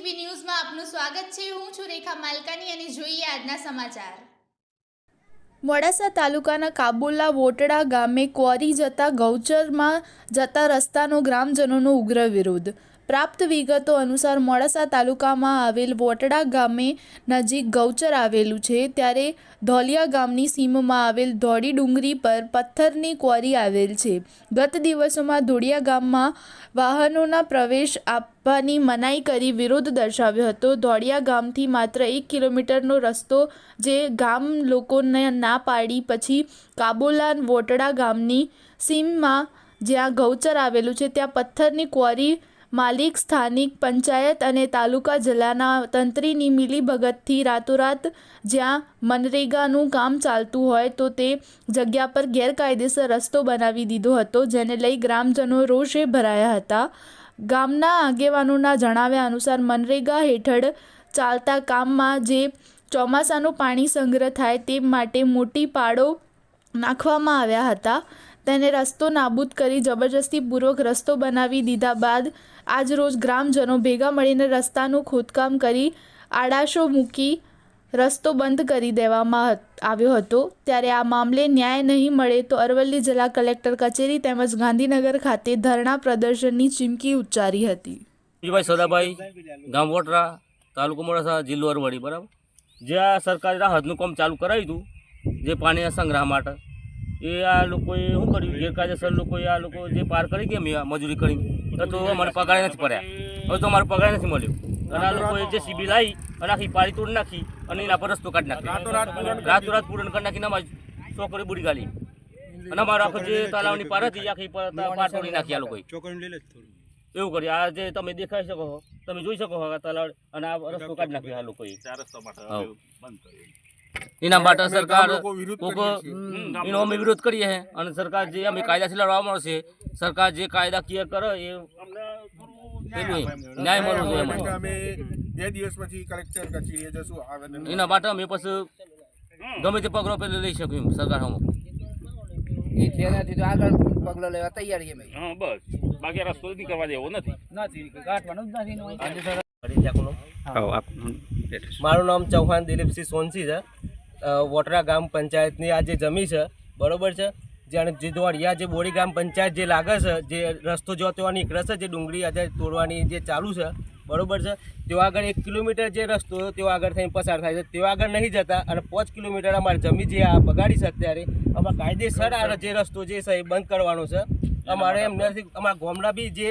એબીસીબી ન્યૂઝમાં આપનું સ્વાગત છે. હું છું રેખા માલકાની અને જોઈએ આજના સમાચાર. મોડાસા તાલુકાના કાબુલા વોટડા ગામે ક્વોરી જતા ગૌચરમાં જતા રસ્તાનો ગ્રામજનોનો ઉગ્ર વિરોધ. પ્રાપ્ત વિગતો અનુસાર મોડાસા તાલુકામાં આવેલ વોટડા ગામે નજીક ગૌચર આવેલું છે. ત્યારે ધોલિયા ગામની સીમમાં આવેલ ધોળી ડુંગરી પર પથ્થરની ક્વોરી આવેલ છે. ગત દિવસોમાં ધોળિયા ગામમાં વાહનોના પ્રવેશ આપવાની મનાઈ કરી વિરોધ દર્શાવ્યો હતો. ધોળિયા ગામથી માત્ર એક કિલોમીટરનો રસ્તો જે ગામ લોકોને ના પાડી, પછી કાબોલાન વોટડા ગામની સીમમાં જ્યાં ગૌચર આવેલું છે, ત્યાં પથ્થરની ક્વોરી માલિક સ્થાનિક પંચાયત અને તાલુકા જિલ્લાના તંત્રીની મિલીભગતથી રાતોરાત જ્યાં મનરેગાનું કામ ચાલતું હોય તો તે જગ્યા પર ગેરકાયદેસર રસ્તો બનાવી દીધો હતો, જેને લઈ ગ્રામજનો રોષે ભરાયા હતા. ગામના આગેવાનોના જણાવ્યા અનુસાર, મનરેગા હેઠળ ચાલતા કામમાં જે ચોમાસાનું પાણી સંગ્રહ થાય તે માટે મોટી પાડો નાખવામાં આવ્યા હતા. તેને રસ્તો નાબૂદ કરી જબરજસ્તીપૂર્વક રસ્તો બનાવી દીધા બાદ આજરોજ ગ્રામજનો ભેગા મળીને રસ્તાનું ખોદકામ કરી આડાશો મૂકી રસ્તો બંધ કરી દેવામાં આવ્યો હતો. ત્યારે આ મામલે ન્યાય નહીં મળે તો અરવલ્લી જિલ્લા કલેક્ટર કચેરી તેમજ ગાંધીનગર ખાતે ધરણા પ્રદર્શનની ચીમકી ઉચ્ચારી હતી. વિજયભાઈ સદાભાઈ ગામ વોટરા તાલુકો મોડાસા, જિલ્લો અરવડી બરાબર? જે આ સરકારે રાહતનું કામ ચાલુ કરાવ્યું હતું, જે પાણીના સંગ્રહ માટે એ આ લોકોએ શું કર્યું? ગેરકાયદેસર લોકોએ આ લોકો જે પાર કરી ગયા મેં મજૂરી કરીને? તો અમારે પગારે નથી પડ્યા. હવે તો અમારે પગાર નથી મળ્યો. અને આ લોકોએ જે સીબી લાવી અને આખી પાળી તોડી નાખી અને એના પર રસ્તો કાઢી નાખી રાતોરાત પૂરણ કરી નાખીને અમારી છોકરી બુડી ગાલી. અને અમારો આખો જે તલાવની પાર હતી આખી પાર પાર તોડી નાખી આ લોકોએ. એવું કરી આ જે તમે દેખાઈ શકો છો તમે જોઈ શકો છો અને આ રસ્તો કાઢી નાખ્યો આ લોકોએ. હા. એના માટે સરકાર એનો અમે વિરોધ કરીએ છે અને સરકાર જે અમે કાયદાથી લડવા મળશે સરકાર જે કાયદાકીય કરે એ ન્યાય મળવો જોઈએ અમે બે દિવસ પછી કલેક્ટર કચેરીએ જશું આવેદન એના માટે અમે પછી ગમે તે પગલો પેલું લઈ શકીએ સરકાર હમો એ થયાથી તો આગળ પગલો લેવા તૈયાર છે ભાઈ હા બસ. બાકી રસ્તો જ કરવા દેવો નથી. નથી કાઢવાનું જ નથી ને આજે સર મારું નામ ચૌહાણ દિલીપસિંહ સોનસી છે. વોટરા ગામ પંચાયતની આ જે જમી છે, બરોબર છે? જેને જે દોડિયા જે બોરી ગ્રામ પંચાયત જે લાગે છે, જે રસ્તો જો ત્યાં નીકળે છે, જે ડુંગળી આજે તોડવાની જે ચાલુ છે, બરોબર છે? તેઓ આગળ એક કિલોમીટર જે રસ્તો તેઓ આગળ થઈને પસાર થાય છે. તેઓ આગળ નહીં જતા અને પાંચ કિલોમીટર અમારે જમી જે આ બગાડી છે અત્યારે અમારે કાયદેસર આ જે રસ્તો જે છે એ બંધ કરવાનો છે. અમારે એમ નથી, અમારા ગામડા બી જે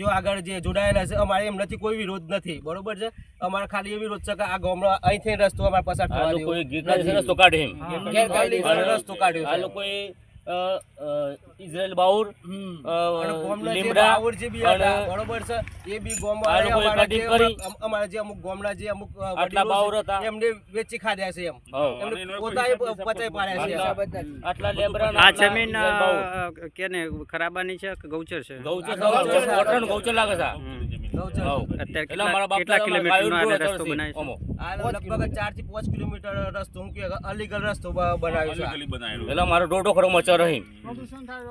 તેઓ આગળ જે જોડાયેલા છે અમારે એમ નથી કોઈ વિરોધ નથી. બરોબર છે? અમારે ખાલી એ વિરોધ છે કે આ ગામડા અહીંથી રસ્તો અમારે પસાર થવા દેવો. રસ્તો કાઢે રસ્તો કાઢ્યો આ લોકોએ ઇઝરાયલ બાઉર લીમડા જે બી હતા, બરોબર છે એ બી અમારા જે અમુક ગોમડા જે અમુક આટલા બાઉર હતા. એમને વેચી ખાધ્યા છે એમ. એમને પોતાએ પચાઈ પાડ્યા છે. આટલા- લેબરા આ જમીન કેને ખરાબાની છે કે ગૌચર છે? ગૌચર ગૌચર ગૌચર લાગે છે. કેટલા રસ્તો લગભગ ચારથી પાંચ કિલોમીટર રસ્તો હું કે અલીગલ રસ્તો બનાવ્યો છે. એટલે મારો દોઢો ખરો મચર રહી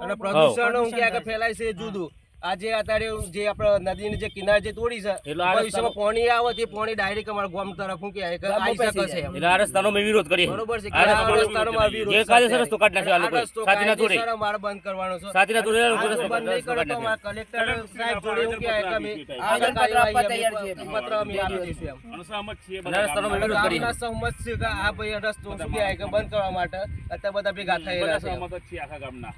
અને પ્રદૂષણ હું. કે કે ફેલાય છે જુદું. આજે અત્યારે જે આપણે નદીની જે કિનારે જે તોડી છે પોણી ભવિષ્યમાં પાણી આવે તે પાણી ડાયરેક્ટ અમારા ગામ તરફ હું કે આવી શકે છે. એટલે આ રસ્તાનો મેં વિરોધ કરીએ બરોબર છે આ રસ્તો- રસ્તાનો વિરોધ કાઢી નાખ્યો આ. રસ્તો સાથીના જોડે. અમારે બંધ કરવાનો છે. સાથીના જોડે આ રસ્તો બંધ નહીં રસ્તો તો અમારા કલેક્ટર સાહેબ જોડે હું કે અમે આગળ પત્ર આપવા તૈયાર છે પત્ર અમે આપી દઈશું એમ અને સહમત છીએ રસ્તાનો મેં વિરોધ કરીએ. સહમત છે કે આ ભાઈ રસ્તો શું કે બંધ કરવા માટે? અત્યારે બધા ભેગા થઈ રહ્યા છે. સહમત છે આખા ગામના.